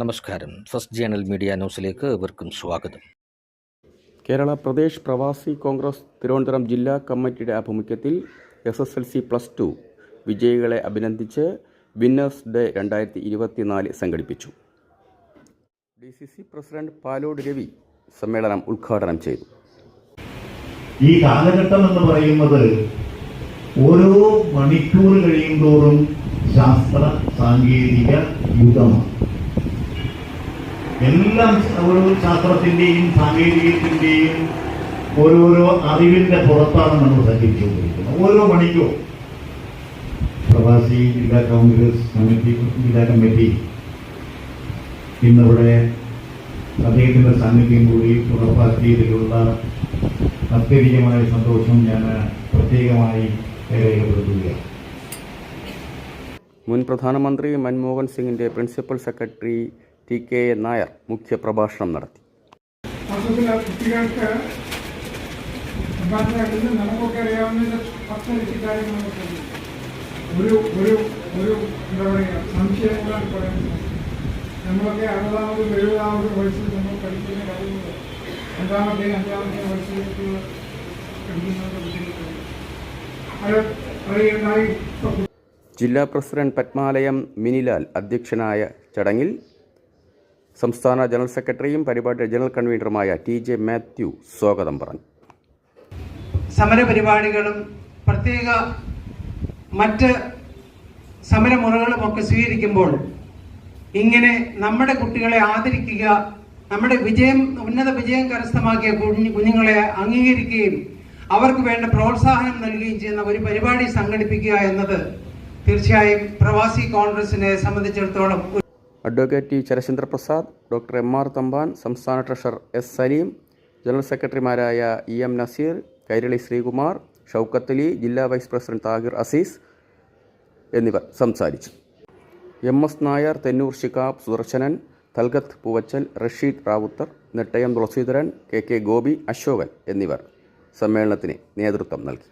നമസ്കാരം. First journal media ന്യൂസിലേക്ക് ഏവർക്കും സ്വാഗതം. കേരള പ്രദേശ് പ്രവാസി കോൺഗ്രസ് തിരുവനന്തപുരം ജില്ലാ കമ്മിറ്റിയുടെ ആഭിമുഖ്യത്തിൽ S S L C plus two വിജയികളെ അഭിനന്ദിച്ച് വിന്നേഴ്സ് ഡേ രണ്ടായിരത്തി ഇരുപത്തിനാല് സംഘടിപ്പിച്ചു. D C C president Palode Ravi സമ്മേളനം ഉദ്ഘാടനം ചെയ്തു. ഈ കാലഘട്ടം എന്ന് പറയുന്നത് ഓരോ മണിക്കൂർ കഴിയുന്തോറും ശാസ്ത്ര സാങ്കേതിക യുഗമാണ്. എല്ലാം ഓരോ ശാസ്ത്രത്തിന്റെയും സാങ്കേതികത്തിന്റെയും ഓരോരോ അറിവിന്റെ പുറത്താണ് നമ്മൾ സഞ്ചരിച്ചുകൊണ്ടിരിക്കുന്നത്. ഓരോ മണിക്കോ പ്രവാസി ജില്ലാ കോൺഗ്രസ് കമ്മിറ്റി ജില്ലാ കമ്മിറ്റി ഇന്നിവിടെ അദ്ദേഹത്തിന്റെ സാന്നിധ്യം കൂടി ഉറപ്പാക്കിയതിലുള്ള അത്യധികമായ സന്തോഷം ഞാൻ പ്രത്യേകമായി രേഖപ്പെടുത്തുകയാണ്. മുൻ പ്രധാനമന്ത്രി മൻമോഹൻ സിംഗിന്റെ principal secretary T K A Nair മുഖ്യപ്രഭാഷണം നടത്തി. ഒരു ഒരു ഒരു എന്താ പറയുക സംശയങ്ങളാണ് പറയുന്നത്. നമ്മളൊക്കെ അറുപതാമത് എഴുപതാമത് വയസ്സിൽ നമ്മൾ പഠിക്കുന്ന കാര്യങ്ങൾ രണ്ടാമത്തെ അഞ്ചാമത്തെ വയസ്സിലേക്കുള്ള അത് ജില്ലാ പ്രസിഡന്റ് പത്മാലയം മിനിലാൽ അധ്യക്ഷനായ ചടങ്ങിൽ സംസ്ഥാന ജനറൽ സെക്രട്ടറിയും പരിപാടിയുടെ ജനറൽ കൺവീനറുമായ ടി ജെ മാത്യു സ്വാഗതം പറഞ്ഞു. സമരപരിപാടികളും പ്രത്യേക മറ്റ് സമരമുറകളും ഒക്കെ സ്വീകരിക്കുമ്പോൾ ഇങ്ങനെ നമ്മുടെ കുട്ടികളെ ആദരിക്കുക നമ്മുടെ വിജയം ഉന്നത വിജയം കരസ്ഥമാക്കിയ കുഞ്ഞു കുഞ്ഞുങ്ങളെ അംഗീകരിക്കുകയും അവർക്ക് വേണ്ട പ്രോത്സാഹനം നൽകുകയും ചെയ്യുന്ന ഒരു പരിപാടി സംഘടിപ്പിക്കുക എന്നത് തീർച്ചയായും പ്രവാസി കോൺഗ്രസിനെ സംബന്ധിച്ചിടത്തോളം advocate T Charachandra Prasad doctor M R Thampan സംസ്ഥാന ട്രഷറർ എസ് സലീം ജനറൽ സെക്രട്ടറിമാരായ ഇ എം നസീർ കൈരളി ശ്രീകുമാർ ഷൗക്കത്ത് ജില്ലാ വൈസ് പ്രസിഡന്റ് താഹിർ അസീസ് എന്നിവർ സംസാരിച്ചു. M S Nair Thennoor Shikkab Sudarshanan Thalgath Poovachal Rasheed Rawther Nettayam Thulaseedharan K K Gopi Ashokan എന്നിവർ സമ്മേളനത്തിന് നേതൃത്വം നൽകി.